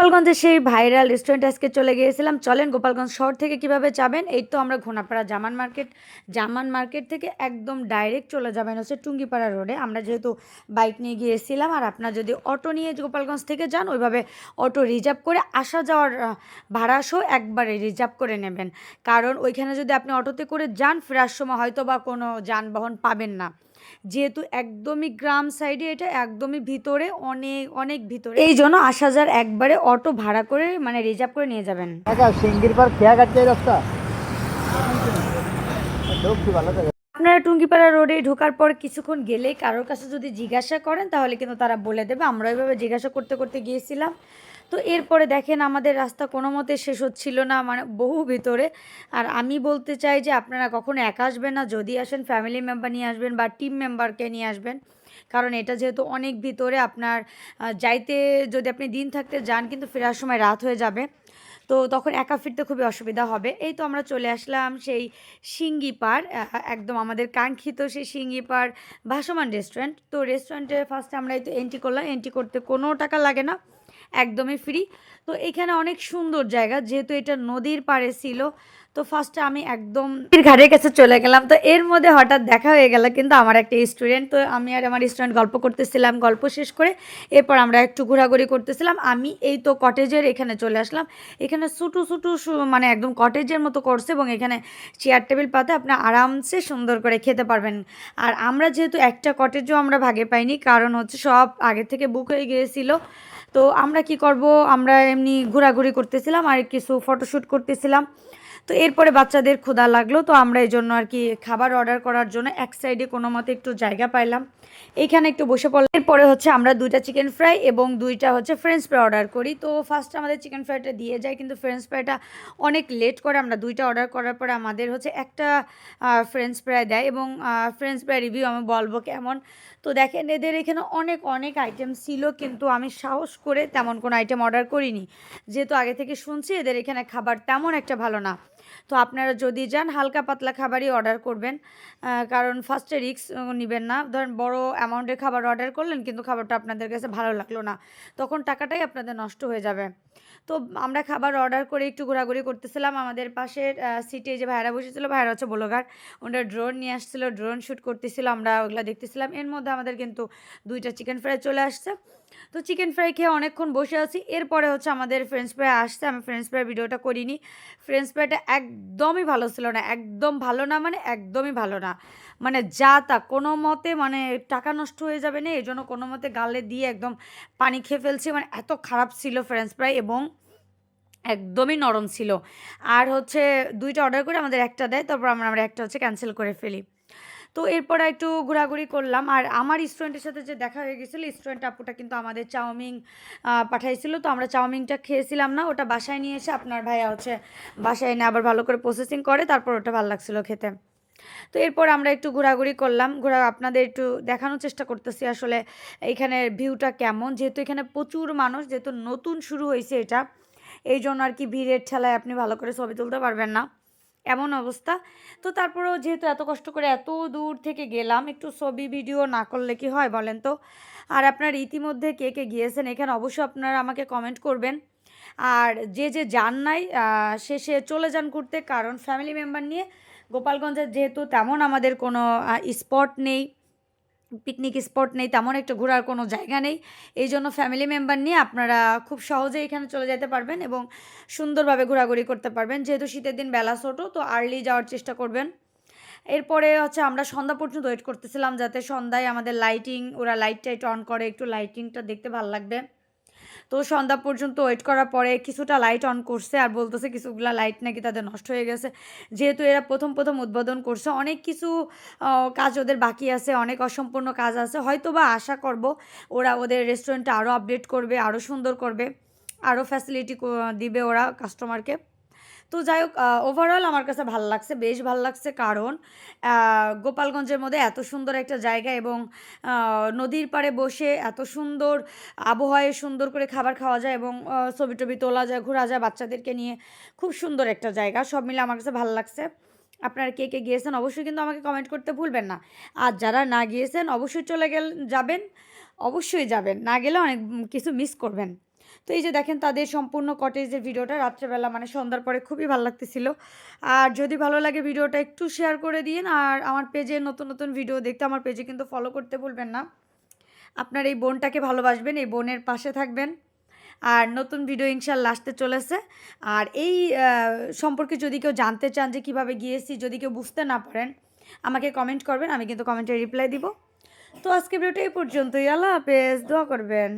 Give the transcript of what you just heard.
গোপালগঞ্জের সেই viral restaurant আজকে চলে গিয়েছিলাম। চলেন গোপালগঞ্জ শহর থেকে কীভাবে যাবেন? এই তো আমরা ঘোনাপাড়া জামান মার্কেট। জামান মার্কেট থেকে একদম ডাইরেক্ট চলে যাবেন হচ্ছে টুঙ্গিপাড়া রোডে আমরা যেহেতু বাইক নিয়ে গিয়েছিলাম আর আপনার যদি অটো নিয়ে গোপালগঞ্জ থেকে যান, ওইভাবে অটো রিজার্ভ করে আসা যাওয়ার ভাড়া সহ একবারে রিজার্ভ করে নেবেন। কারণ ওইখানে যদি আপনি অটোতে করে যান, ফেরার সময় হয়তো বা কোনো যানবাহন পাবেন না। যেহেতু একদমই গ্রাম সাইডে এটা একদমই ভিতরে অনেক অনেক ভিতরে। এই জন্য আসা হাজার একবারে অটো ভাড়া করে মানে রিজার্ভ করে নিয়ে যাবেন। কাকা সিঙ্গির পর খেয়া কাটছে রাস্তা? ভালো থাকে আপনারা টুঙ্গিপাড়া রোডে ঢোকার পর কিছুক্ষণ গেলেই কারোর কাছে যদি জিজ্ঞাসা করেন, তাহলে কিন্তু তারা বলে দেবে। আমরা ওইভাবে জিজ্ঞাসা করতে করতে গিয়েছিলাম। তো এরপরে দেখেন আমাদের রাস্তা কোনো মতে শেষ হচ্ছিল না মানে বহু ভিতরে। আর আমি বলতে চাই যে আপনারা কখনো একা আসবেন না, যদি আসেন ফ্যামিলি মেম্বার নিয়ে আসবেন বা টিম মেম্বারকে নিয়ে আসবেন। কারণ এটা যেহেতু অনেক ভিতরে আপনার যাইতে যদি আপনি দিন থাকতে যান, কিন্তু ফেরার সময় রাত হয়ে যাবে। তো তখন একা ফিরতে খুবই অসুবিধা হবে। এই তো আমরা চলে আসলাম সেই সিঙ্গিপাড় একদম আমাদের কাঙ্ক্ষিত সেই সিঙ্গিপাড় ভাসমান রেস্টুরেন্ট তো রেস্টুরেন্টে ফার্স্টে আমরা এই তো এন্ট্রি করলাম। এন্ট্রি করতে কোনো টাকা লাগে না। একদমই ফ্রি তো এখানে অনেক সুন্দর জায়গা, যেহেতু এটা নদীর পাড়ে ছিল, তো ফার্স্টে আমি একদম ঘাটের কাছে চলে গেলাম। তো এর মধ্যে হঠাৎ দেখা হয়ে গেল, কিন্তু আমার একটা স্টুডেন্ট তো আমি আর আমার স্টুডেন্ট গল্প করতেছিলাম, গল্প শেষ করে এরপর আমরা একটু ঘোরাঘুরি করতেছিলাম। আমি এই তো কটেজের এখানে চলে আসলাম। এখানে ছোটো ছোটো মানে একদম কটেজের মতো করছে এবং এখানে চেয়ার টেবিল পাতে আপনি আরামসে সুন্দর করে খেতে পারবেন। আর আমরা যেহেতু একটা কটেজও আমরা ভাগে পাইনি, কারণ হচ্ছে সব আগে থেকে বুক হয়ে গিয়েছিল। তো আমরা কি করব? আমরা এমনি ঘোরাঘুরি করতেছিলাম আর কিছু ফটোশ্যুট করতেছিলাম। তো এরপরে বাচ্চাদের ক্ষুধা লাগল, তো আমরা এই জন্য আর কি খাবার অর্ডার করার জন্য এক সাইডে কোনো মতে একটু জায়গা পাইলাম। এইখানে একটু বসে পড়লাম। এরপরে হচ্ছে আমরা দুইটা চিকেন ফ্রাই এবং দুইটা হচ্ছে ফ্রেঞ্চ ফ্রাই অর্ডার করি। তো ফার্স্ট আমাদের চিকেন ফ্রাইটা দিয়ে যায়, কিন্তু ফ্রেঞ্চ ফ্রাইটা অনেক লেট করে। আমরা দুইটা অর্ডার করার পরে আমাদের হচ্ছে একটা ফ্রেঞ্চ ফ্রাই দেয় এবং ফ্রেঞ্চ ফ্রাই রিভিউ আমি বলব কেমন। তো দেখেন, এদের এখানে অনেক অনেক আইটেম ছিল, কিন্তু আমি সাহস করে তেমন কোনো আইটেম অর্ডার করিনি। যেহেতু আগে থেকে শুনছি, এদের এখানে খাবার তেমন একটা ভালো না। তো আপনারা যদি যান, হালকা পাতলা খাবারই অর্ডার করবেন। কারণ ফার্স্টে রিক্স নেবেন না। ধরেন বড় অ্যামাউন্টের খাবার অর্ডার করলেন, কিন্তু খাবারটা আপনাদের কাছে ভালো লাগল না, তখন টাকাটাই আপনাদের নষ্ট হয়ে যাবে। তো আমরা খাবার অর্ডার করে একটু ঘোরাঘুরি করতেছিলাম। আমাদের পাশের সিটে যে ভাইরা বসেছিল ভাইরা হচ্ছে ব্লগার, ওনারা ড্রোন নিয়ে আসছিল ড্রোন শ্যুট করতেছিল, আমরা ওগুলো দেখতেছিলাম। এর মধ্যে আমাদের কিন্তু দুইটা চিকেন ফ্রাই চলে আসছে। তো চিকেন ফ্রাই খেয়ে অনেকক্ষণ বসে আছি। এরপরে হচ্ছে আমাদের ফ্রেঞ্চ ফ্রাই আসছে। আমি ফ্রেঞ্চ ফ্রাই ভিডিওটা করিনি। ফ্রেঞ্চ ফ্রাইটা একদমই ভালো ছিল না। একদম ভালো না মানে একদমই ভালো না। মানে যা তা, কোনো মতে মানে টাকা নষ্ট হয়ে যাবে না। এই জন্য কোনো মতে গালে দিয়ে একদম পানি খেয়ে ফেলছি। মানে এত খারাপ ছিল ফ্রেঞ্চ ফ্রাই এবং একদমই নরম ছিল। আর হচ্ছে দুইটা অর্ডার করে আমাদের একটা দেয়। তারপর আমরা আমরা একটা হচ্ছে ক্যান্সেল করে ফেলি। তো এরপর একটু ঘোরাঘুরি করলাম। আর আমার স্টুডেন্টের সাথে যে দেখা হয়ে গেছিল স্টুডেন্ট আপুটা কিন্তু আমাদের চাউমিন পাঠাইছিল। তো আমরা চাউমিনটা খেয়েছিলাম না, ওটা বাসায় নিয়ে এসে আপনার ভাইয়া হচ্ছে বাসায় এনে আবার ভালো করে প্রসেসিং করে, তারপর ওটা ভালো লাগছিল খেতে। তো এরপর আমরা একটু ঘোরাঘুরি করলাম। ঘোরা, আপনাদের একটু দেখানোর চেষ্টা করতেছি আসলে এখানের ভিউটা কেমন। যেহেতু এখানে প্রচুর মানুষ, যেহেতু নতুন শুরু হয়েছে এটা এই জন্য আর কি ভিড়ের ঠেলায় আপনি ভালো করে ছবি তুলতে পারবেন না। এমন অবস্থা। তো তারপরেও যেহেতু এত কষ্ট করে এত দূর থেকে গেলাম, একটু ছবি ভিডিও না করলে কি হয় বলেন তো? আর আপনার ইতিমধ্যে কে কে গিয়েছেন এখানে অবশ্যই আপনারা আমাকে কমেন্ট করবেন। আর যে যে যান নাই সে সে চলে যান ঘুরতে, কারণ ফ্যামিলি মেম্বার নিয়ে গোপালগঞ্জের যেহেতু তেমন আমাদের কোনো স্পট নেই। পিকনিক স্পট নেই, তেমন একটা ঘোরার কোনো জায়গা নেই। এই জন্য ফ্যামিলি মেম্বার নিয়ে আপনারা খুব সহজে এখানে চলে যেতে পারবেন এবং সুন্দরভাবে ঘোরাঘুরি করতে পারবেন। যেহেতু শীতের দিন বেলা ছোটো, তো আর্লি যাওয়ার চেষ্টা করবেন। এরপরে হচ্ছে আমরা সন্ধ্যা পর্যন্ত ওয়েট করতেছিলাম যাতে সন্ধ্যায় আমাদের লাইটিং ওরা লাইট টাইট অন করে, একটু লাইটিংটা দেখতে ভালো লাগবে। তো সন্ধ্যা পর্যন্ত ওয়েট করার পরে কিছুটা লাইট অন করছে আর বলতেছে কিছুগুলা লাইট নাকি তাদের নষ্ট হয়ে গেছে। যেহেতু এরা প্রথম প্রথম উদ্বোধন করছে, অনেক কিছু কাজ ওদের বাকি আছে, অনেক অসম্পূর্ণ কাজ আছে। হয়তো বা আশা করব ওরা ওদের রেস্টুরেন্টটা আরও আপডেট করবে আরও সুন্দর করবে আরও ফ্যাসিলিটি দিবে ওরা কাস্টমারকে তো যাই হোক ওভারঅল আমার কাছে ভালো লাগছে, বেশ ভালো লাগছে কারণ গোপালগঞ্জের মধ্যে এত সুন্দর একটা জায়গা এবং নদীর পাড়ে বসে এত সুন্দর আবহাওয়ায় সুন্দর করে খাবার খাওয়া যায় এবং ছবি টবি তোলা যায়, ঘোরা যায় বাচ্চাদেরকে নিয়ে, খুব সুন্দর একটা জায়গা। সব মিলে আমার কাছে ভালো লাগছে। আপনারা কে কে গিয়েছেন অবশ্যই কিন্তু আমাকে কমেন্ট করতে ভুলবেন না। আর যারা না গিয়েছেন অবশ্যই চলে গেল, যাবেন, অবশ্যই যাবেন। না গেলে অনেক কিছু মিস করবেন। তো এই যে দেখেন তাদের সম্পূর্ণ কটেজের ভিডিওটা রাত্রেবেলা মানে সন্ধ্যার পরে খুবই ভালো লাগতেছিল। আর যদি ভালো লাগে ভিডিওটা একটু শেয়ার করে দিন, আর আমার পেজে নতুন নতুন ভিডিও দেখতে আমার পেজে কিন্তু ফলো করতে ভুলবেন না। আপনার এই বোনটাকে ভালোবাসবেন, এই বোনের পাশে থাকবেন। আর নতুন ভিডিও ইনশাল্লাহ আসতে চলেছে। আর এই সম্পর্কে যদি কেউ জানতে চান যে কীভাবে গিয়েছি, যদি কেউ বুঝতে না পারেন, আমাকে কমেন্ট করবেন, আমি কিন্তু কমেন্টে রিপ্লাই দিব। তো আজকে ভিডিওটা এই পর্যন্তই। আল্লাহ হাফেজ, দোয়া করবেন।